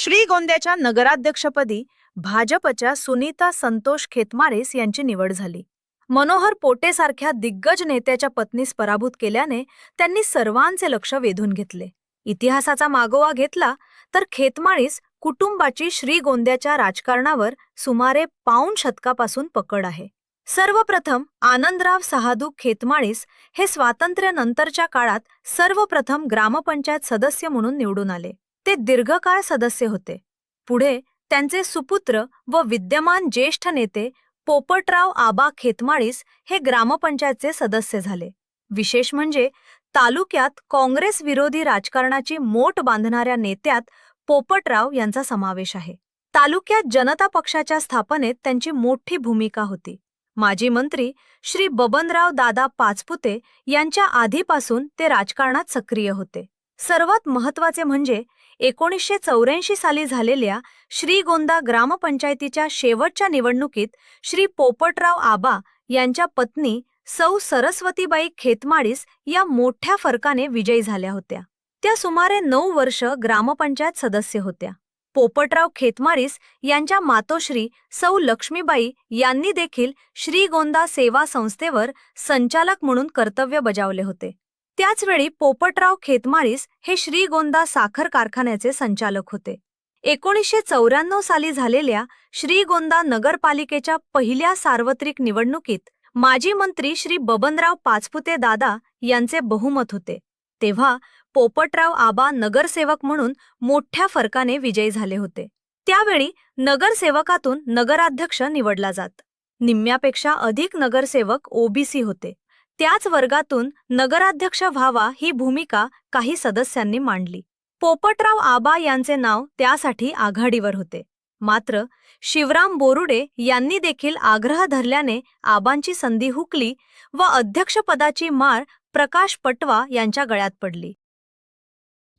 श्रीगोंद्याच्या नगराध्यक्षपदी भाजपच्या सुनीता संतोष खेतमारेस यांची निवड झाली. मनोहर पोटेसारख्या दिग्गज नेत्याच्या पत्नीस पराभूत केल्याने त्यांनी सर्वांचे लक्ष वेधून घेतले. इतिहासाचा मागोवा घेतला तर खेतमाळीस कुटुंबाची श्रीगोंद्याच्या राजकारणावर सुमारे पाऊण शतकापासून पकड आहे. सर्वप्रथम आनंदराव सहादू खेतमाळीस हे स्वातंत्र्यानंतरच्या काळात सर्वप्रथम ग्रामपंचायत सदस्य म्हणून निवडून आले. ते दीर्घकाळ सदस्य होते. पुढे त्यांचे सुपुत्र व विद्यमान ज्येष्ठ नेते पोपटराव आबा खेतमाळीस हे ग्रामपंचायतचे सदस्य झाले. विशेष म्हणजे तालुक्यात काँग्रेस विरोधी राजकारणाची मोट बांधणाऱ्या नेत्यात पोपटराव यांचा समावेश आहे. तालुक्यात जनता पक्षाच्या स्थापनेत त्यांची मोठी भूमिका होती. माजी मंत्री श्री बबनराव दादा पाचपुते यांच्या आधीपासून ते राजकारणात सक्रिय होते. सर्वात महत्त्वाचे म्हणजे एकोणीसशे चौऱ्याऐंशी साली झालेल्या श्रीगोंदा ग्रामपंचायतीच्या शेवटच्या निवडणुकीत श्री पोपटराव आबा यांच्या पत्नी सौ सरस्वतीबाई खेतमाळीस या मोठ्या फरकाने विजयी झाल्या होत्या. त्या सुमारे नऊ वर्ष ग्रामपंचायत सदस्य होत्या. पोपटराव खेतमारीस यांच्या मातोश्री सौ लक्ष्मीबाई यांनी देखील श्रीगोंदा सेवा संस्थेवर संचालक म्हणून कर्तव्य बजावले होते. त्याचवेळी पोपटराव खेतमारीस हे श्रीगोंदा साखर कारखान्याचे संचालक होते. एकोणीसशे चौऱ्याण्णव साली झालेल्या श्रीगोंदा नगरपालिकेच्या पहिल्या सार्वत्रिक निवडणुकीत माजी मंत्री श्री बबनराव पाचपुते दादा यांचे बहुमत होते. तेव्हा पोपटराव आबा नगरसेवक म्हणून मोठ्या फरकाने विजयी झाले होते. त्यावेळी नगरसेवकातून नगराध्यक्ष निवडला जात. निम्म्यापेक्षा अधिक नगरसेवक ओबीसी होते. त्याच वर्गातून नगराध्यक्ष व्हावा ही भूमिका काही सदस्यांनी मांडली. पोपटराव आबा यांचे नाव त्यासाठी आघाडीवर होते. मात्र शिवराम बोरुडे यांनी देखील आग्रह धरल्याने आबांची संधी हुकली व अध्यक्षपदाची माळ प्रकाश पटवा यांच्या गळ्यात पडली.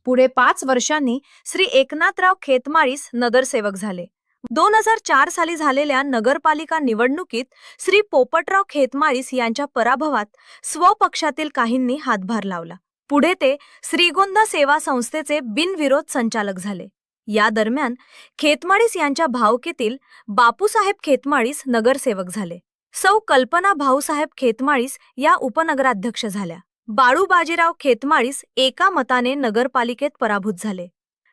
पुढे पाच वर्षांनी श्री एकनाथराव खेतमाळीस नगरसेवक झाले. दोन हजार चार साली झालेल्या नगरपालिका निवडणुकीत श्री पोपटराव खेतमाळीस यांच्या पराभवात स्वपक्षातील काहींनी हातभार लावला. पुढे ते श्रीगोंदा सेवा संस्थेचे बिनविरोध संचालक झाले. या दरम्यान खेतमाळीस यांच्या भावकीतील बापूसाहेब खेतमाळीस नगरसेवक झाले. सौ कल्पना भाऊसाहेब खेतमाळीस या उपनगराध्यक्ष झाल्या. बाळू बाजीराव खेतमाळीस एका मताने नगरपालिकेत पराभूत झाले.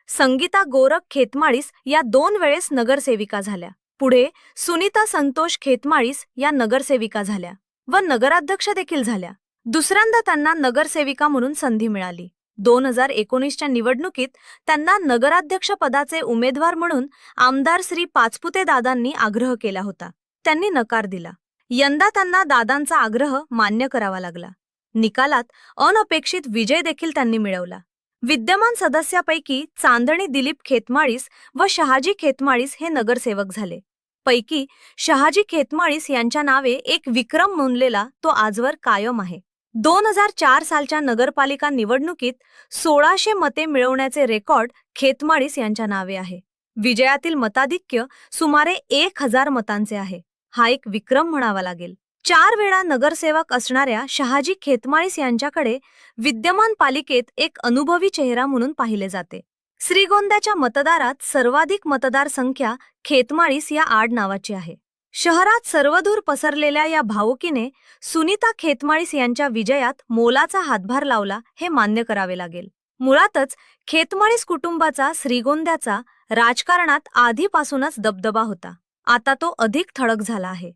संगीता गोरख खेतमाळीस या दोन वेळेस नगरसेविका झाल्या. पुढे सुनीता संतोष खेतमाळीस या नगरसेविका झाल्या व नगराध्यक्ष देखील झाल्या. दुसऱ्यांदा त्यांना नगरसेविका म्हणून संधी मिळाली. दोन हजार एकोणीसच्या निवडणुकीत त्यांना नगराध्यक्ष पदाचे उमेदवार म्हणून आमदार श्री पाचपुते दादांनी आग्रह केला होता. त्यांनी नकार दिला. यंदा त्यांना दादांचा आग्रह मान्य करावा लागला. निकालात अनपेक्षित विजय देखील त्यांनी मिळवला. विद्यमान सदस्यापैकी चांदणी दिलीप खेतमाळीस व शहाजी खेतमाळीस हे नगरसेवक झाले. पैकी शहाजी खेतमाळीस यांच्या नावे एक विक्रम नोंदलेला तो आजवर कायम आहे. दोन हजार चार सालच्या नगरपालिका निवडणुकीत सोळाशे मते मिळवण्याचे रेकॉर्ड खेतमाळीस यांच्या नावे आहे. विजयातील मताधिक्य सुमारे एक हजार मतांचे आहे. हा एक विक्रम म्हणावा लागेल. चार वेळा नगरसेवक असणाऱ्या शहाजी खेतमाळीस यांच्याकडे विद्यमान पालिकेत एक अनुभवी चेहरा म्हणून पाहिले जाते. श्रीगोंद्याच्या मतदारात सर्वाधिक मतदार संख्या खेतमाळीस या आड नावाची आहे. शहरात सर्वदूर पसरलेल्या या भावुकीने सुनीता खेतमाळीस यांच्या विजयात मोलाचा हातभार लावला हे मान्य करावे लागेल. मुळातच खेतमाळीस कुटुंबाचा श्रीगोंद्याचा राजकारणात आधीपासूनच दबदबा होता. आता तो अधिक ठळक झाला आहे.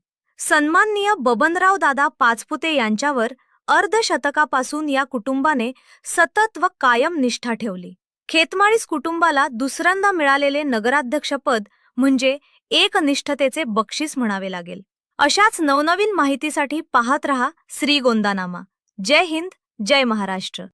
सन्माननीय बबनराव दादा पाचपुते यांच्यावर अर्धशतकापासून या कुटुंबाने सतत व कायम निष्ठा ठेवली. खेतमाळीस कुटुंबाला दुसऱ्यांदा मिळालेले नगराध्यक्षपद म्हणजे एकनिष्ठतेचे बक्षीस म्हणावे लागेल. अशाच नवनवीन माहितीसाठी पाहत रहा श्रीगोंदानामा जय हिंद जय महाराष्ट्र.